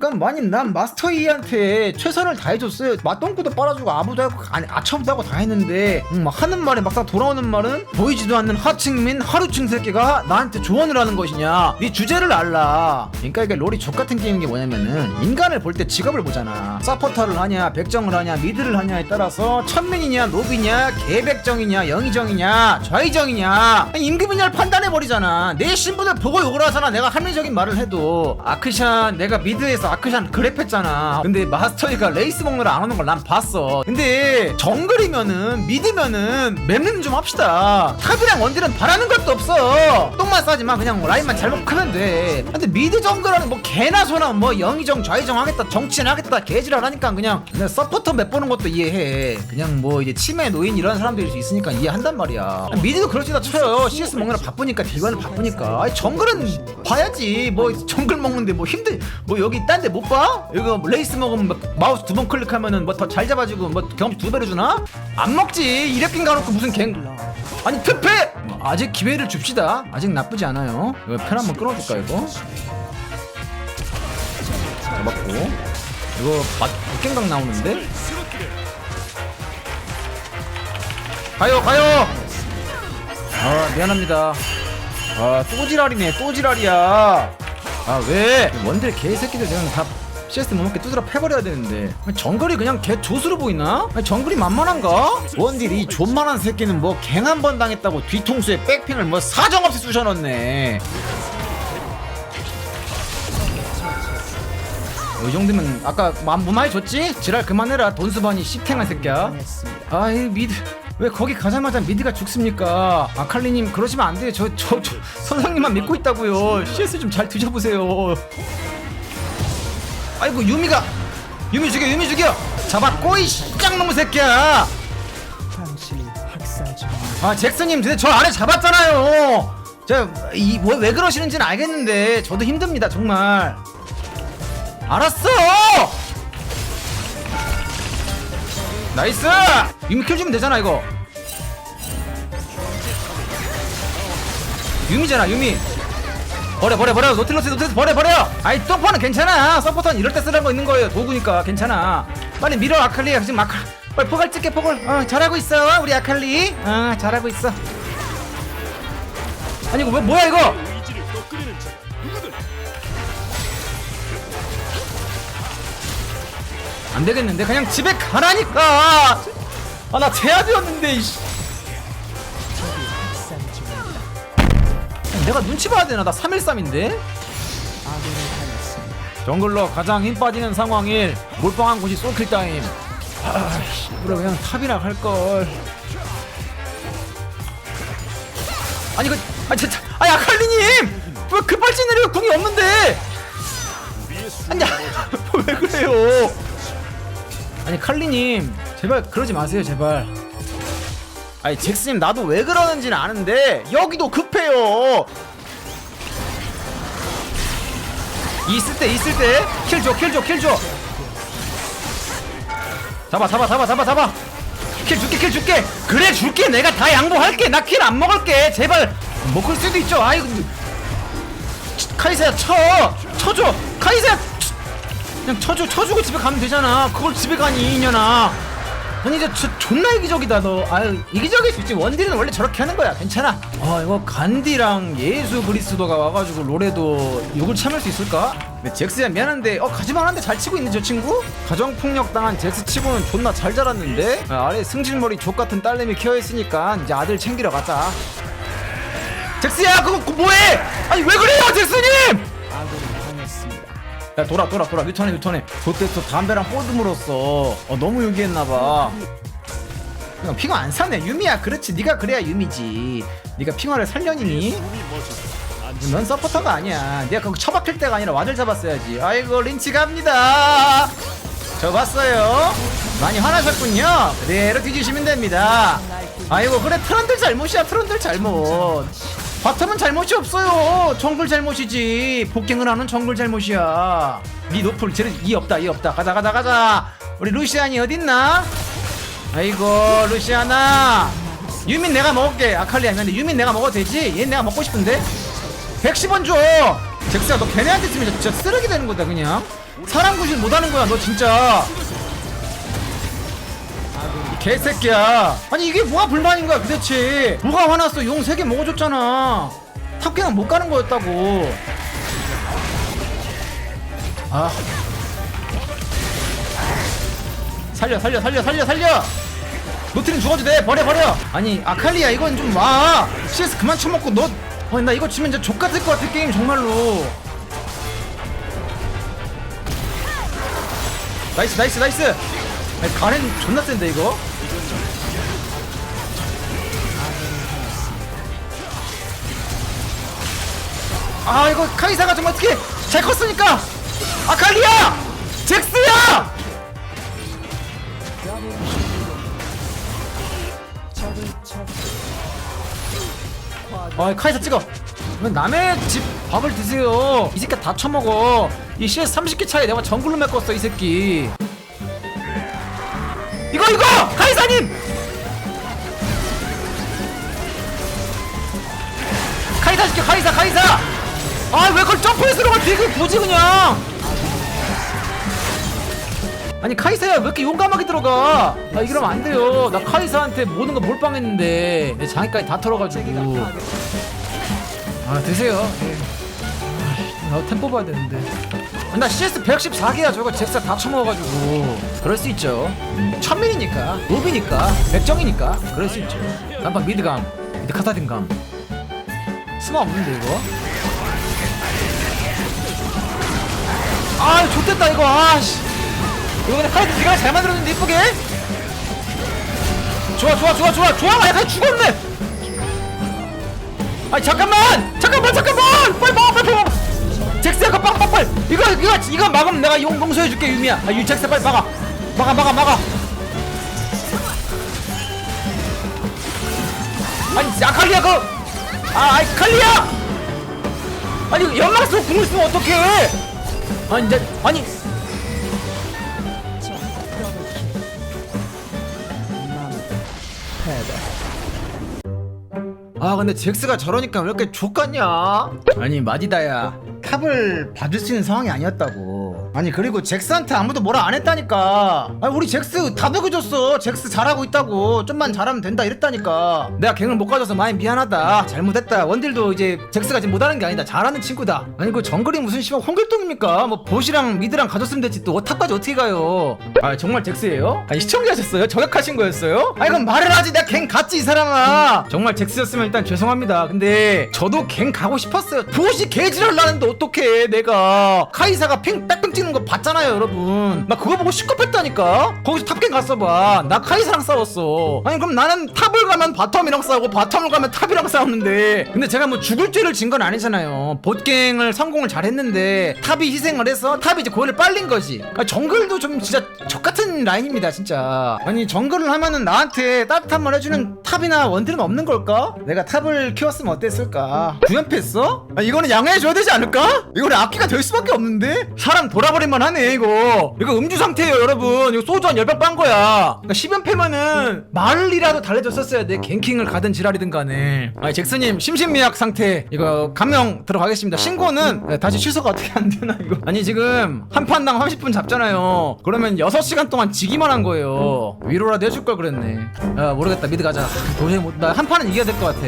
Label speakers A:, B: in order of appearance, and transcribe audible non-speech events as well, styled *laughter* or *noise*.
A: 그러니까 많이 난 마스터 E한테 최선을 다해줬어요. 맛똥구도 빨아주고 아부도 하고 아니 아첨도 하고 다 했는데 음, 막 하는 말에 막상 돌아오는 말은 보이지도 않는 하층민 하루층 새끼가 나한테 조언을 하는 것이냐. 네 주제를 알라. 그러니까 이게 롤이 족 같은 게임인 게 뭐냐면은 인간을 볼 때 직업을 보잖아. 서포터를 하냐 백정을 하냐 미드를 하냐에 따라서 천민이냐 노비냐 개백정이냐 영의정이냐 좌의정이냐. 임금이냐를 판단해 버리잖아. 내 신분을 보고 욕을 하잖아. 내가 합리적인 말을 해도. 아크샨 내가 미드에서 아크샨 그랩했잖아. 근데 마스터이가 레이스 먹느라 안 오는 걸 난 봤어. 근데 정글이면은 미드면은 맵는 좀 합시다. 탑이랑 원딜은 바라는 것도 없어. 똥만 싸지마. 그냥 라인만 잘못 크면 돼. 근데 미드 정글은 뭐 개나 소나 뭐 영의정 좌의정 하겠다 정치인 하겠다 개지랄 하니까 그냥 그냥 서포터 맵 보는 것도 이해해. 그냥 뭐 이제 치매 노인 이런 사람들이 있으니까 이해한단 말이야. 미드도 그렇지다 쳐요. CS 먹느라 바쁘니까 딜관은 바쁘니까. 아니 정글은 봐야지. 뭐 정글 먹는데 뭐 힘들 뭐 여기 딴데 못 봐? 여기 뭐 레이스 먹으면 막 마우스 두 번 클릭하면은 뭐 더 잘 잡아주고 뭐 경험치 두 배로 주나? 안 먹지. 이래낀 가놓고 무슨 갱 아니 특패 아직 기회를 줍시다. 아직 나쁘지 않아요. 이거 편 한번 끊어줄까 이거? 잡았고. 이거 박갱각 나오는데? 가요 가요! 아 미안합니다. 아 또 지랄이네 또 지랄이야 아 왜 원딜 개새끼들 그냥 다 CS 못 먹게 두드려 패버려야 되는데 아니, 정글이 그냥 개 조수로 보이나? 아니, 정글이 만만한가? 원딜이 존만한 새끼는 뭐 갱 한 번 당했다고 뒤통수에 백핑을 뭐 사정없이 쑤셔넣네 어, 이 정도면 아까 마- 뭐 많이 줬지? 지랄 그만해라 돈수반이 씹탱한 새끼야 아이 미드 왜 거기 가자마자 미드가 죽습니까? 아칼리님 그러시면 안 돼요. 저 저 저 선생님만 믿고 있다고요. CS 좀잘 드셔보세요. 아이고 유미가 유미 죽여 유미 죽여! 잡았고 이 짱놈의 새끼야! 아 잭슨님 근데 저 안에 잡았잖아요. 저이왜 그러시는지는 알겠는데 저도 힘듭니다 정말. 알았어 나이스! 유미 킬 주면 되잖아 이거. 유미잖아 유미 버려 버려 버려. 노틸러스 노틸러스 버려 버려. 아이 똥파는 괜찮아. 서포터는 이럴 때 쓰라는 거 있는 거예요. 도구니까 괜찮아. 빨리 밀어 아칼리야 지금 아칼 빨리 포갈 찍게 포갈 어 잘하고 있어 우리 아칼리. 어 잘하고 있어. 아니 이거 뭐, 뭐야 이거 안 되겠는데? 그냥 집에 가라니까! 아 나 제압이었는데 이씨. 내가 눈치 봐야 되나? 나 313인데? 정글러 가장 힘 빠지는 상황일 몰빵한 곳이 솔킬 타임. 아씨 그래 그냥 탑이나 할걸. 아니 그 아니 진짜 아니 아칼리님! 왜 급발진 내려 궁이 없는데? 아니 *laughs* 왜 그래요 아니 칼리님 제발 그러지 마세요 제발. 아니 잭스님 나도 왜 그러는지는 아는데 여기도 급해요. 있을 때 있을 때. 킬 줘 킬 줘 킬 줘. 잡아 잡아 잡아 잡아 잡아. 킬 줄게 킬 줄게. 그래 줄게. 내가 다 양보할게. 나 킬 안 먹을게. 제발. 먹을 수도 있죠. 아이고 카이사야 쳐. 쳐줘. 카이사야 쳐. 그냥 쳐줘 쳐주고 집에 가면 되잖아. 그걸 집에 가니 이년아. 아니 이제 저, 존나 이기적이다 너. 아유 이기적일 수 있지. 원딜은 원래 저렇게 하는 거야. 괜찮아. 아 이거 간디랑 예수 그리스도가 와가지고 롤에도 욕을 참을 수 있을까? 근데 잭스야 미안한데 어 가지만 한데 잘 치고 있는 저 친구? 가정폭력 당한 잭스 치고는 존나 잘 자랐는데? 아, 아래 승질머리 족같은 딸내미 키워있으니까 이제 아들 챙기러 가자. 잭스야 그거 그거 뭐해? 아니 왜 그래요 잭스님 야 돌아 돌아 돌아. 유턴해 유턴해. 그때서 담배랑 뽀드 물었어. 어 너무 유기했나봐. 그냥 핑화 안 사네. 유미야 그렇지. 네가 그래야 유미지. 네가 핑화를 살려니니? 넌 서포터가 아니야. 네가 그거 처박힐 때가 아니라 와들 잡았어야지. 아이고 린치 갑니다. 저 봤어요. 많이 화나셨군요. 그대로 뒤지시면 됩니다. 아이고 그래 트런들 잘못이야 트런들 잘못 바텀은 잘못이 없어요. 정글 잘못이지. 폭갱을 하는 정글 잘못이야. 니 노플 쟤는 이 없다 이 없다. 가자 가자 가자. 우리 루시안이 어딨나? 아이고 루시아나 유민 내가 먹을게. 아칼리 아니면 유민 내가 먹어도 되지? 얘 내가 먹고 싶은데? 110원 줘. 잭스야 너 걔네한테 쓰면 진짜 쓰레기 되는 거다 그냥. 사람 구실 못하는 거야 너 진짜. 이 개새끼야. 아니 이게 뭐가 불만인 거야 도대체? 뭐가 화났어? 용 3개 먹어줬잖아. 탑갱은 못 가는 거였다고. 아. 살려 살려 살려 살려 살려! 노트는 죽어도 돼. 버려 버려! 아니 아칼리야 이건 좀와. CS 그만 쳐먹고 너 아니 나 이거 치면 진짜 족같을 것 같아 게임 정말로. 나이스 나이스 나이스 아니 가렌 존나 센데 이거? 아 이거 카이사가 좀 어떻게 잘 컸으니까? 아칼리야 잭스야! 아 카이사 찍어. 왜 남의 집 밥을 드세요. 이 새끼 다 처먹어. 이 CS 30개 차에 내가 정글로 메꿨어 이 새끼 이거 이거! 카이사님! 카이사 시켜 카이사 카이사! 아왜 그걸 점프해서 들어가 되게 굳이 그냥? 아니 카이사야 왜 이렇게 용감하게 들어가? 아 이러면 안 돼요. 나 카이사한테 모든 거 몰빵했는데 내 장애까지 다 털어가지고. 아 드세요. 예. 아, 나 템po 봐야 되는데. 아, 나 CS 114개야. 저거 잭사 다 처먹어가지고. 그럴 수 있죠. 천민이니까 노비니까 백정이니까 그럴 수 있죠. 난방 미드감 미드 카사딘감. 스마 없는데 이거? 아 좋됐다 이거. 아씨. 이거 근데 카이드 네가 잘 만들었는데 이쁘게? 좋아 좋아 좋아 좋아. 좋아 약간 죽었네. 아니 잠깐만! 잠깐만 잠깐만! 빨리 막아 빨리 빨빨빨 이거 막으면 내가 용 용서해줄게 유미야. 아유 잭스 빨리 막아. 막아 막아 막아. 아니 아칼리야 그아 아이 칼리야 아니 연막 쏘고 궁을 쓰면 어떡해 아니 이제 아니. 아 근데 잭스가 저러니까 왜 이렇게 족같냐? 아니 마디다야 탑을 봐줄 수 있는 상황이 아니었다고 아니 그리고 잭스한테 아무도 뭐라 안 했다니까. 아니 우리 잭스 다 먹여줬어. 잭스 잘하고 있다고. 좀만 잘하면 된다 이랬다니까. 내가 갱을 못 가져서 많이 미안하다. 잘못했다. 원딜도 이제 잭스가 지금 못하는 게 아니다. 잘하는 친구다. 아니 그 정글이 무슨 씨발 홍길동입니까? 뭐 보시랑 미드랑 가졌으면 됐지. 또 탑까지 어떻게 가요? 아 정말 잭스예요? 아니 시청자셨어요? 저격하신 거였어요? 아니 그럼 말을 하지. 내가 갱 갔지 이 사람아. 정말 잭스였으면 일단 죄송합니다. 근데 저도 갱 가고 싶었어요. 보시 개지랄 나는데 어떡해 내가. 카이사가 팽 빽뺑 찍는 거 봤잖아요 여러분 나 그거 보고 시겁했다니까 거기서 탑갱 갔어 봐 나 카이사랑 싸웠어 아니 그럼 나는 탑을 가면 바텀이랑 싸우고 바텀을 가면 탑이랑 싸웠는데 근데 제가 뭐 죽을 죄를 진 건 아니잖아요 보갱을 성공을 잘 했는데 탑이 희생을 해서 탑이 이제 고연을 빨린 거지 아, 정글도 좀 진짜 적같은 라인입니다 진짜 아니 정글을 하면은 나한테 따뜻한 말 해주는 탑이나 원딜은 없는 걸까? 내가 탑을 키웠으면 어땠을까? 구연패했어? 아, 이거는 양해해줘야 되지 않을까? 이거는 악기가 될 수밖에 없는데? 사람 돌아 버릴만 하네 이거. 이거 음주 상태예요 여러분. 이거 소주 한 10병 빤 거야. 그러니까 10연패면은 말이라도 달래줬었어야 돼. 갱킹을 가든 지랄이든 간에. 아니 잭스님 심신미약 상태. 이거 감명 들어가겠습니다. 신고는 네, 다시 취소가 어떻게 안 되나 이거. 아니 지금 한 판당 30분 잡잖아요. 그러면 6시간 동안 지기만 한 거예요. 위로라도 해줄 걸 그랬네. 아 모르겠다. 미드 가자. 도저히 못나 한 판은 이겨야 될 것 같아